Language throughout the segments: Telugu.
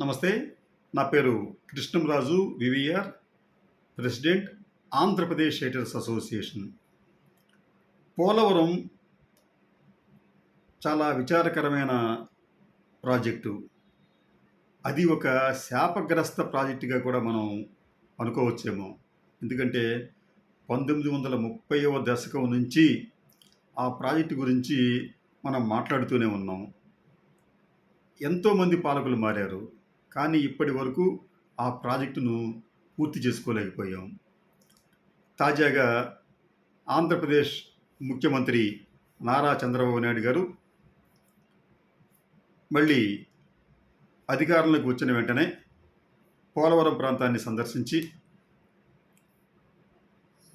నమస్తే నా పేరు Krishnamraju VVR president Andhra Pradesh writers association. Polavaram చాలా విచారకరమైన ప్రాజెక్టు. అది ఒక శాపగ్రస్త ప్రాజెక్టుగా కూడా మనం అనుకోవచ్చేమో. ఎందుకంటే పంతొమ్మిది వందల ముప్పైవ దశకం నుంచి ఆ ప్రాజెక్టు గురించి మనం మాట్లాడుతూనే ఉన్నాం. ఎంతోమంది పాలకులు మారారు. కానీ ఇప్పటి వరకు ఆ ప్రాజెక్టును పూర్తి చేసుకోలేకపోయాం. తాజాగా ఆంధ్రప్రదేశ్ ముఖ్యమంత్రి నారా చంద్రబాబు నాయుడు గారు మళ్ళీ అధికారంలోకి వచ్చిన వెంటనే పోలవరం ప్రాంతాన్ని సందర్శించి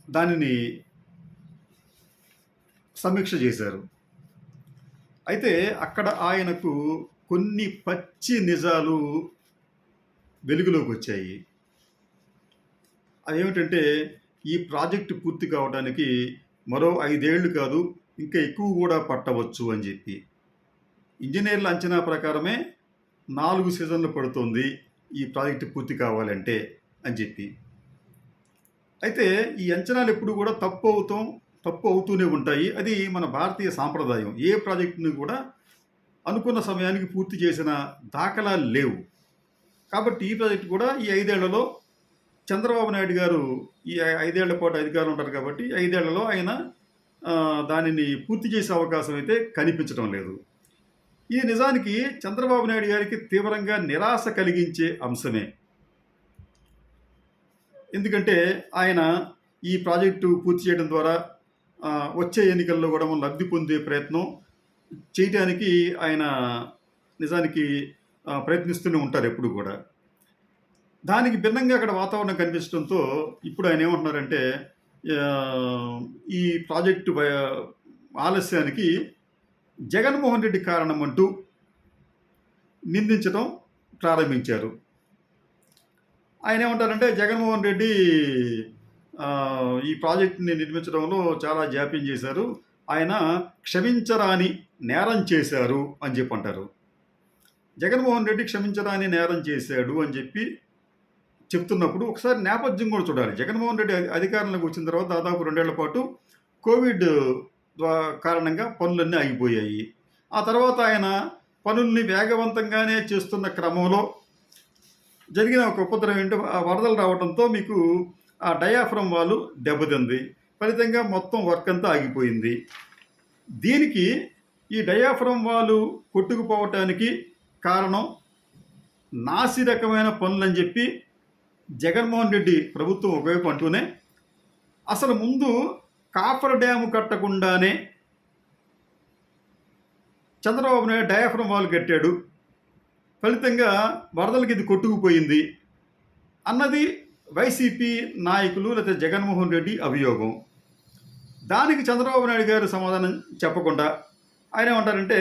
దానిని సమీక్ష చేశారు. అయితే అక్కడ ఆయనకు కొన్ని పచ్చి నిజాలు వెలుగులోకి వచ్చాయి అదేమిటంటే ఈ ప్రాజెక్టు పూర్తి కావడానికి మరో ఐదేళ్ళు కాదు ఇంకా ఎక్కువ కూడా పట్టవచ్చు అని చెప్పి. ఇంజనీర్ల అంచనా ప్రకారమే నాలుగు సీజన్లు పడుతుంది ఈ ప్రాజెక్టు పూర్తి కావాలంటే అని చెప్పి. అయితే ఈ అంచనాలు ఎప్పుడు కూడా తప్పు అవుతాం తప్పు అవుతూనే ఉంటాయి. అది మన భారతీయ సాంప్రదాయం. ఏ ప్రాజెక్టుని కూడా అనుకున్న సమయానికి పూర్తి చేసిన దాఖలాలు లేవు. కాబట్టి ఈ ప్రాజెక్టు కూడా ఈ ఐదేళ్ళలో చంద్రబాబు నాయుడు గారు ఈ ఐదేళ్ళ పాటు అధికారులు ఉంటారు కాబట్టి ఐదేళ్ళలో ఆయన దానిని పూర్తి చేసే అవకాశం అయితే కనిపించడం లేదు. ఇది నిజానికి చంద్రబాబు నాయుడు గారికి తీవ్రంగా నిరాశ కలిగించే అంశమే. ఎందుకంటే ఆయన ఈ ప్రాజెక్టు పూర్తి చేయడం ద్వారా వచ్చే ఎన్నికల్లో కూడా మనం లబ్ధి పొందే ప్రయత్నం చేయటానికి ఆయన నిజానికి ప్రయత్నిస్తూనే ఉంటారు ఎప్పుడు కూడా. దానికి భిన్నంగా అక్కడ వాతావరణం కనిపించడంతో ఇప్పుడు ఆయన ఏమంటున్నారంటే ఈ ప్రాజెక్టు ఆలస్యానికి జగన్మోహన్ రెడ్డి కారణం అంటూ నిందించడం ప్రారంభించారు. ఆయన ఏమంటారంటే జగన్మోహన్ రెడ్డి ఈ ప్రాజెక్టుని నిర్మించడంలో చాలా జాప్యం చేశారు. ఆయన క్షమించరాని నేరం చేశారు అని చెప్పి అంటారు జగన్మోహన్ రెడ్డి క్షమించడాన్ని నేరం చేశాడు అని చెప్పి చెప్తున్నప్పుడు ఒకసారి నేపథ్యం కూడా చూడాలి. జగన్మోహన్ రెడ్డి అధికారంలోకి వచ్చిన తర్వాత దాదాపు రెండేళ్ళ పాటు కోవిడ్ ద్వా- కారణంగా పనులన్నీ ఆగిపోయాయి. ఆ తర్వాత ఆయన పనుల్ని వేగవంతంగానే చేస్తున్న క్రమంలో జరిగిన ఒక ఉపద్రవం ఏంటో ఆ వరదలు రావడంతో మీకు ఆ డయాఫ్రమ్ వాళ్ళు దెబ్బతింది. ఫలితంగా మొత్తం వర్క్ అంతా ఆగిపోయింది. దీనికి ఈ డయాఫ్రమ్ వాళ్ళు కొట్టుకుపోవటానికి కారణం నాసి రకమైన పనులని చెప్పి జగన్మోహన్ రెడ్డి ప్రభుత్వం ఒకవైపు అంటూనే అసలు ముందు కాఫర్ డ్యాము కట్టకుండానే చంద్రబాబు నాయుడు డయాఫ్రమ్ వాల్ కట్టాడు. ఫలితంగా వరదలకి ఇది కొట్టుకుపోయింది. అన్నది వైసీపీ నాయకులు లేదా జగన్మోహన్ రెడ్డి అభియోగం. దానికి చంద్రబాబు నాయుడు గారు సమాధానం చెప్పకుండా ఆయన ఏమంటారంటే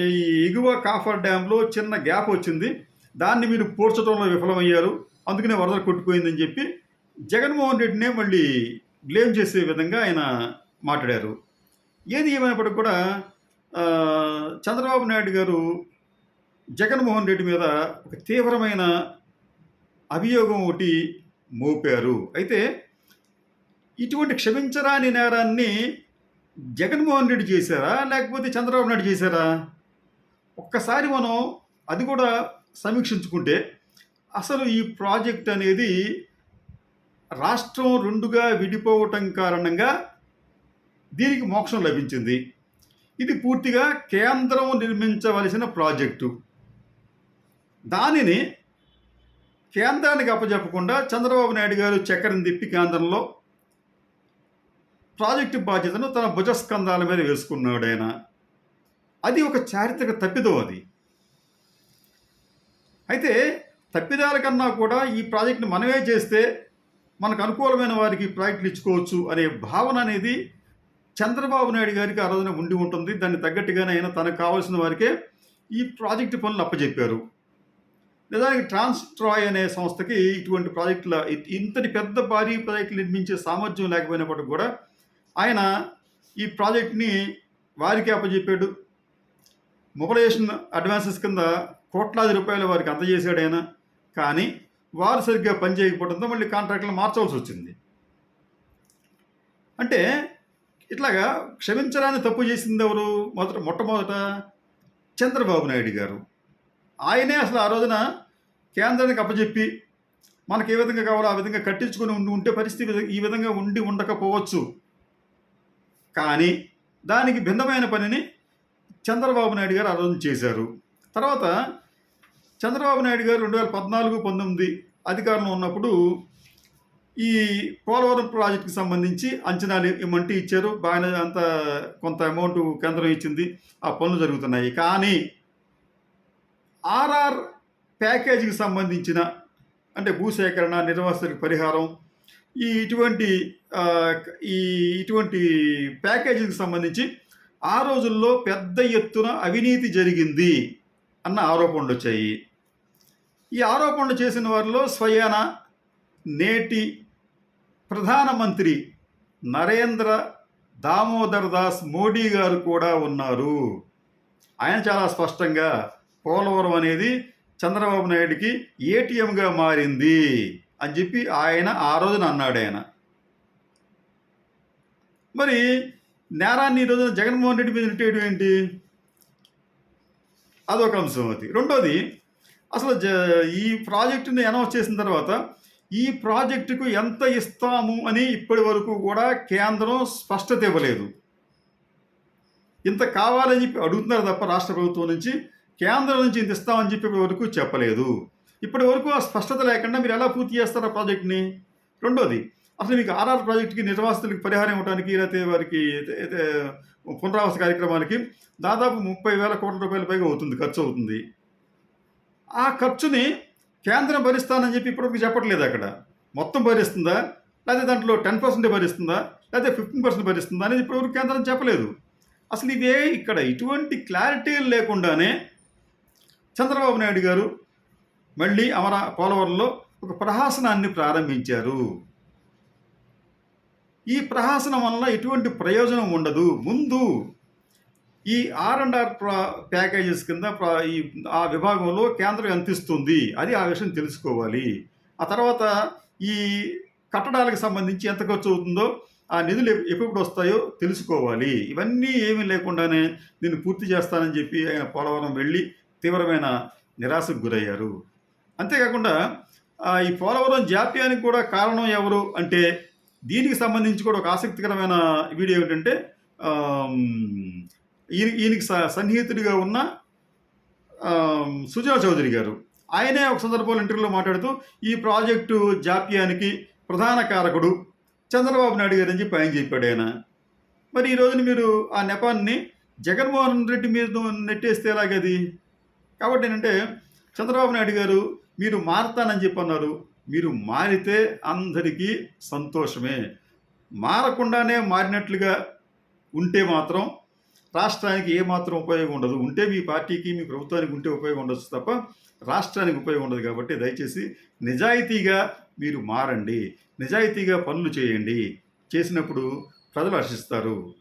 ఈ ఎగువ కాఫర్ డ్యాంలో చిన్న గ్యాప్ వచ్చింది. దాన్ని మీరు పూడ్చడంలో విఫలమయ్యారు. అందుకనే వరద కొట్టుకుపోయిందని చెప్పి జగన్మోహన్ రెడ్డినే మళ్ళీ బ్లేమ్ చేసే విధంగా ఆయన మాట్లాడారు. ఏది ఏమైనప్పటికీ కూడా చంద్రబాబు నాయుడు గారు జగన్మోహన్ రెడ్డి మీద ఒక తీవ్రమైన అభియోగం ఒకటి మోపారు. అయితే ఇటువంటి క్షమించరాని నేరాన్ని జగన్మోహన్ రెడ్డి చేశారా? లేకపోతే చంద్రబాబు నాయుడు చేశారా? ఒక్కసారి మనం అది కూడా సమీక్షించుకుంటే అసలు ఈ ప్రాజెక్ట్ అనేది రాష్ట్రం రెండుగా విడిపోవటం కారణంగా దీనికి మోక్షం లభించింది. ఇది పూర్తిగా కేంద్రం నిర్మించవలసిన ప్రాజెక్టు. దానిని కేంద్రానికి అప్పచెప్పకుండా చంద్రబాబు నాయుడు గారు చక్కెరని తిప్పి కేంద్రంలో ప్రాజెక్టు బాధ్యతను తన భుజస్కంధాల మీద వేసుకున్నాడు ఆయన. అది ఒక చారిత్రక తప్పిదం అది. అయితే తప్పిదాల కన్నా కూడా ఈ ప్రాజెక్ట్ని మనమే చేస్తే మనకు అనుకూలమైన వారికి ప్రాజెక్టులు ఇచ్చుకోవచ్చు అనే భావన అనేది చంద్రబాబు నాయుడు గారికి ఆ రోజున ఉండి ఉంటుంది. దాన్ని తగ్గట్టుగానే ఆయన తనకు కావాల్సిన వారికే ఈ ప్రాజెక్టు పనులు అప్పచెప్పారు నిజానికి ట్రాన్స్ట్రాయ్ అనే సంస్థకి ఇటువంటి ప్రాజెక్టుల ఇంతటి పెద్ద భారీ ప్రాజెక్టులు నిర్మించే సామర్థ్యం లేకపోయినప్పటికీ కూడా ఆయన ఈ ప్రాజెక్ట్ని వారికి అప్పచెప్పాడు మొబలైజేషన్ అడ్వాన్సెస్ కింద కోట్లాది రూపాయలు వారికి అందజేశాడు ఆయన. కానీ వారు సరిగ్గా పనిచేయకపోవడంతో మళ్ళీ కాంట్రాక్టులు మార్చవలసి వచ్చింది. అంటే ఇట్లాగా క్షమించడాన్ని తప్పు చేసింది ఎవరు? మొదట మొట్టమొదట చంద్రబాబు నాయుడు గారు. ఆయనే అసలు ఆ రోజున కేంద్రానికి అప్పచెప్పి మనకి ఏ విధంగా కావాలో ఆ విధంగా కట్టించుకొని ఉండి ఉంటే పరిస్థితి ఈ విధంగా ఉండి ఉండకపోవచ్చు. కానీ దానికి భిన్నమైన పనిని చంద్రబాబు నాయుడు గారు ఆ చేశారు. తర్వాత చంద్రబాబు నాయుడు గారు రెండు వేల పద్నాలుగు పంతొమ్మిది అధికారంలో ఉన్నప్పుడు ఈ పోలవరం ప్రాజెక్టుకి సంబంధించి అంచనాలు ఇమ్మంటే ఇచ్చారు. బాగానే అంత కొంత అమౌంట్ కేంద్రం ఇచ్చింది. ఆ పనులు జరుగుతున్నాయి. కానీ ఆర్ఆర్ ప్యాకేజీకి సంబంధించిన అంటే భూసేకరణ నిర్వాసితులకు పరిహారం ఈ ఇటువంటి ఈ ఇటువంటి ప్యాకేజీకి సంబంధించి ఆ రోజుల్లో పెద్ద ఎత్తున అవినీతి జరిగింది అన్న ఆరోపణలు వచ్చాయి. ఈ ఆరోపణలు చేసిన వారిలో స్వయాన నేటి ప్రధానమంత్రి నరేంద్ర దామోదర్ దాస్ మోడీ గారు కూడా ఉన్నారు. ఆయన చాలా స్పష్టంగా పోలవరం అనేది చంద్రబాబు నాయుడికి ఏటీఎంగా మారింది అని చెప్పి ఆయన ఆ రోజున అన్నాడు ఆయన. మరి నేరాన్ని ఈరోజు జగన్మోహన్ రెడ్డి మీద నెట్టేయడం ఏంటి? అదొక అంశం అది. రెండోది అసలు జ ఈ ప్రాజెక్టుని అనౌన్స్ చేసిన తర్వాత ఈ ప్రాజెక్టుకు ఎంత ఇస్తాము అని ఇప్పటి వరకు కూడా కేంద్రం స్పష్టత ఇవ్వలేదు. ఇంత కావాలని చెప్పి అడుగుతున్నారు తప్ప రాష్ట్ర ప్రభుత్వం నుంచి కేంద్రం నుంచి ఇంత ఇస్తామని చెప్పి ఇప్పటి వరకు చెప్పలేదు. ఇప్పటి వరకు ఆ స్పష్టత లేకుండా మీరు ఎలా పూర్తి చేస్తారు ఆ ప్రాజెక్ట్ని? రెండోది అసలు మీకు ఆర్ఆర్ ప్రాజెక్టుకి నిర్వాసితులకు పరిహారం ఇవ్వడానికి లేకపోతే వారికి పునరావాస కార్యక్రమానికి దాదాపు ముప్పై వేల కోట్ల రూపాయల పైగా అవుతుంది ఖర్చు అవుతుంది. ఆ ఖర్చుని కేంద్రం భరిస్తానని చెప్పి ఇప్పటివరకు చెప్పట్లేదు అక్కడ. మొత్తం భరిస్తుందా? లేకపోతే దాంట్లో టెన్ పర్సెంట్ భరిస్తుందా? లేకపోతే ఫిఫ్టీన్ పర్సెంట్ భరిస్తుందా అనేది ఇప్పటివరకు కేంద్రం చెప్పలేదు. అసలు ఇదే ఇక్కడ ఇటువంటి క్లారిటీ లేకుండానే చంద్రబాబు నాయుడు గారు మళ్ళీ అమర పోలవరంలో ఒక ప్రహాసనాన్ని ప్రారంభించారు. ఈ ప్రహాసనం వల్ల ఎటువంటి ప్రయోజనం ఉండదు. ముందు ఈ ఆర్ అండ్ ఆర్ ప్యాకేజెస్ కింద ప్రా- ఈ ఆ విభాగంలో కేంద్రం ఎంత ఇస్తుంది? అది ఆ విషయం తెలుసుకోవాలి. ఆ తర్వాత ఈ కట్టడాలకు సంబంధించి ఎంత ఖర్చు అవుతుందో ఆ నిధులు ఎప్పుడు వస్తాయో తెలుసుకోవాలి. ఇవన్నీ ఏమీ లేకుండానే దీన్ని పూర్తి చేస్తానని చెప్పి ఆయన పోలవరం వెళ్ళి తీవ్రమైన నిరాశకు గురయ్యారు. అంతేకాకుండా ఈ పోలవరం జాప్యానికి కూడా కారణం ఎవరు అంటే దీనికి సంబంధించి కూడా ఒక ఆసక్తికరమైన వీడియో ఏమిటంటే ఈయన ఈయనకి స- సన్నిహితుడిగా ఉన్న సుజా సుజనా చౌదరి గారు. ఆయనే ఒక సందర్భంలో ఇంటర్వ్యూలో మాట్లాడుతూ ఈ ప్రాజెక్టు జాప్యానికి ప్రధాన కారకుడు చంద్రబాబు నాయుడు గారు అని చెప్పి ఆయన చెప్పాడు ఆయన. మరి ఈ రోజున మీరు ఆ నెపాన్ని జగన్మోహన్ రెడ్డి మీద నెట్టేస్తే ఎలాగది? కాబట్టి ఏంటంటే చంద్రబాబు నాయుడు గారు మీరు మారతానని చెప్పి అన్నారు మీరు మారితే అందరికీ సంతోషమే. మారకుండానే మారినట్లుగా ఉంటే మాత్రం రాష్ట్రానికి ఏమాత్రం ఉపయోగం ఉండదు. ఉంటే మీ పార్టీకి మీ ప్రభుత్వానికి ఉంటే ఉపయోగం ఉండొచ్చు తప్ప రాష్ట్రానికి ఉపయోగం ఉండదు కాబట్టి దయచేసి నిజాయితీగా మీరు మారండి. నిజాయితీగా పనులు చేయండి. చేసినప్పుడు ప్రజలు హర్షిస్తారు.